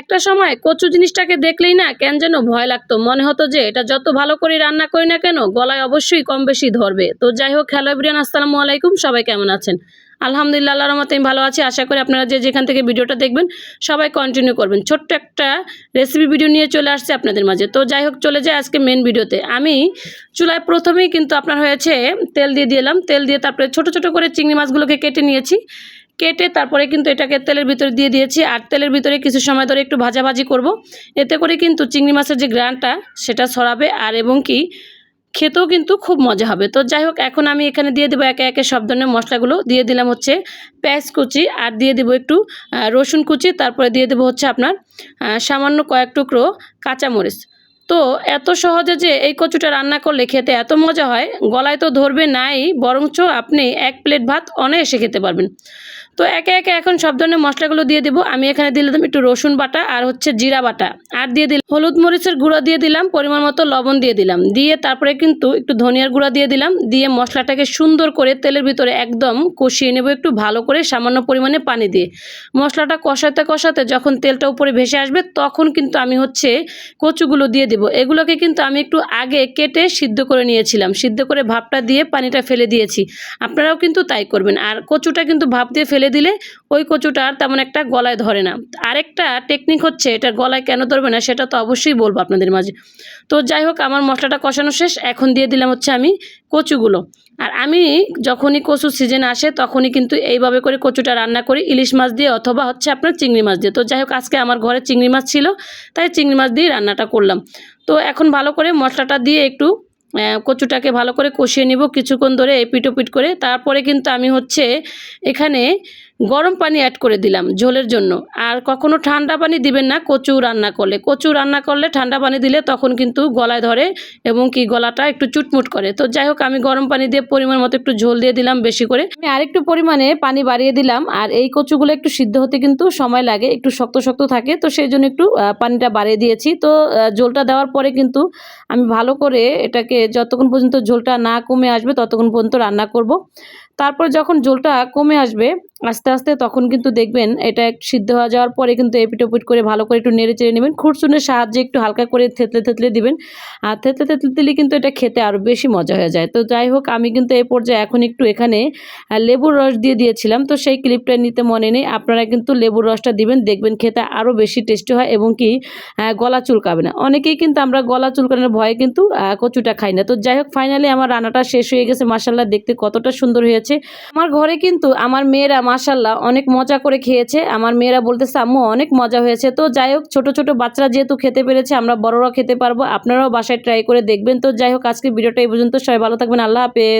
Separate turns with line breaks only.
একটা সময় কচু জিনিসটাকে দেখলেই না কেন যেন ভয় লাগতো। মনে হতো যে এটা যত ভালো করে রান্না করি না কেন গলায় অবশ্যই কম বেশি ধরবে। তো যাই হোক, হ্যালো বিরিয়ান আসসালামু আলাইকুম। সবাই কেমন আছেন? আলহামদুলিল্লাহ, আল্লাহর মতো আমি ভালো আছি। আশা করি আপনারা যে যেখান থেকে ভিডিওটা দেখবেন, সবাই কন্টিনিউ করবেন। ছোট্ট একটা রেসিপি ভিডিও নিয়ে চলে আসছে আপনাদের মাঝে। তো যাই হোক, চলে যায় আজকে মেন ভিডিওতে আমি চুলায় প্রথমেই কিন্তু আপনার হয়েছে তেল দিয়ে দিলাম। তেল দিয়ে তারপরে ছোট ছোট করে চিংড়ি মাছগুলোকে কেটে নিয়েছি। কেটে তারপরে কিন্তু এটাকে তেলের ভিতরে দিয়ে দিয়েছি। আর তেলের ভিতরে কিছু সময় ধরে একটু ভাজাভাজি করব। এতে করে কিন্তু চিংড়ি মাছের যে গ্রানটা, সেটা ছড়াবে আর এবং কি খেতেও কিন্তু খুব মজা হবে। তো যাই হোক, এখন আমি এখানে দিয়ে দেবো একে একে সব ধরনের মশলাগুলো। দিয়ে দিলাম হচ্ছে পেঁয়াজ কুচি আর দিয়ে দেবো একটু রসুন কুচি। তারপরে দিয়ে দেবো হচ্ছে আপনার সামান্য কয়েক টুকরো কাঁচামরিচ। তো এত সহজে যে এই কচুটা রান্না করলে খেতে এত মজা হয়, গলায় তো ধরবে নাই, বরঞ্চ আপনি এক প্লেট ভাত অনায়াসে খেতে পারবেন। তো একে একে এখন সব ধরনের মশলাগুলো দিয়ে দেবো। আমি এখানে দিলাম একটু রসুন বাটা আর হচ্ছে জিরা বাটা। আর দিয়ে দিলাম হলুদ মরিচের গুঁড়ো দিয়ে দিলাম, পরিমাণ মতো লবণ দিয়ে দিলাম। দিয়ে তারপরে কিন্তু একটু ধনিয়ার গুঁড়া দিয়ে দিলাম। দিয়ে মশলাটাকে সুন্দর করে তেলের ভিতরে একদম কষিয়ে নেব একটু ভালো করে সামান্য পরিমাণে পানি দিয়ে। মশলাটা কষাতে কষাতে যখন তেলটা উপরে ভেসে আসবে তখন কিন্তু আমি হচ্ছে কচুগুলো দিয়ে দেবো। এগুলোকে কিন্তু আমি একটু আগে কেটে সিদ্ধ করে নিয়েছিলাম। সিদ্ধ করে ভাপটা দিয়ে পানিটা ফেলে দিয়েছি। আপনারাও কিন্তু তাই করবেন। আর কচুটা কিন্তু ভাপ দিয়ে ফেলে দিলে ওই কচুটা আর তেমন একটা গলায় ধরে না। আরেকটা টেকনিক হচ্ছে, এটা গলায় কেন ধরবে না সেটা তো অবশ্যই বলব আপনাদের মাঝে। তো যাই হোক, আমার মশলাটা কষানো শেষ, এখন দিয়ে দিলাম হচ্ছে আমি কচুগুলো। আর আমি যখনই কচু সিজন আসে, তখনই কিন্তু এইভাবে করে কচুটা রান্না করি, ইলিশ মাছ দিয়ে অথবা হচ্ছে আপনার চিংড়ি মাছ দিয়ে। তো যাই হোক, আজকে আমার ঘরে চিংড়ি মাছ ছিল, তাই চিংড়ি মাছ দিয়ে রান্নাটা করলাম। তো এখন ভালো করে মশলাটা দিয়ে একটু কচুটাকে ভালো করে কষিয়ে নিব কিছুক্ষণ ধরে পিটোপিট করে। তারপরে কিন্তু আমি হচ্ছে এখানে গরম পানি অ্যাড করে দিলাম ঝোলের জন্য। আর কখনো ঠান্ডা পানি দিবেন না, কচু রান্না করলে। কচু রান্না করলে ঠান্ডা পানি দিলে তখন কিন্তু গলায় ধরে এবং কি গলাটা একটু চুটমুট করে। তো যাই হোক, আমি গরম পানি দিয়ে পরিমাণ মতো একটু ঝোল দিয়ে দিলাম বেশি করে। আমি আরেকটু পরিমাণে পানি বাড়িয়ে দিলাম। আর এই কচুগুলো একটু সিদ্ধ হতে কিন্তু সময় লাগে, একটু শক্ত শক্ত থাকে। তো সেই জন্য একটু পানিটা বাড়িয়ে দিয়েছি। তো ঝোলটা দেওয়ার পরে কিন্তু আমি ভালো করে এটাকে যতক্ষণ পর্যন্ত ঝোলটা না কমে আসবে ততক্ষণ পর্যন্ত রান্না করব। তারপর যখন ঝোলটা কমে আসবে, আস্তে আস্তে তখন কিন্তু দেখবেন এটা সিদ্ধ হয়ে যাওয়ার পরে কিন্তু এপিট ওপিট করে ভালো করে একটু নেড়ে চেড়ে নেবেন। খুরচুনের সাহায্যে একটু হালকা করে থেতলে থেতলে দিবেন। আর থেতলে থেতলে দিলে কিন্তু এটা খেতে আরও বেশি মজা হয়ে যায়। তো যাই হোক, আমি কিন্তু এই পর্যায়ে এখন একটু এখানে লেবুর রস দিয়ে দিয়েছিলাম। তো সেই ক্লিপটা নিতে মনে নেই। আপনারা কিন্তু লেবুর রসটা দিবেন, দেখবেন খেতে আরও বেশি টেস্টি হয় এবং কি গলা চুলকাবে না। অনেকেই কিন্তু আমরা গলা চুলকানোর ভয়ে কিন্তু কচুটা খাই না। তো যাই হোক ফাইনালি আমার রান্নাটা শেষ হয়ে গেছে। মাসাল্লাহ দেখতে কতটা সুন্দর হয়েছে। আমার ঘরে কিন্তু আমার মেয়েরা মাসাল্লাহ অনেক মজা করে খেয়েছে। আমার মেয়েরা বলতেছে, আম্মু, অনেক মজা হয়েছে। তো যাই হোক, ছোটো ছোটো বাচ্চারা যেহেতু খেতে পেরেছে, আমরা বড়রা খেতে পারব। আপনারাও বাসায় ট্রাই করে দেখবেন। তো যাই হোক আজকে ভিডিওটা এই পর্যন্ত। সবাই ভালো থাকবেন। আল্লাহ হাফেজ।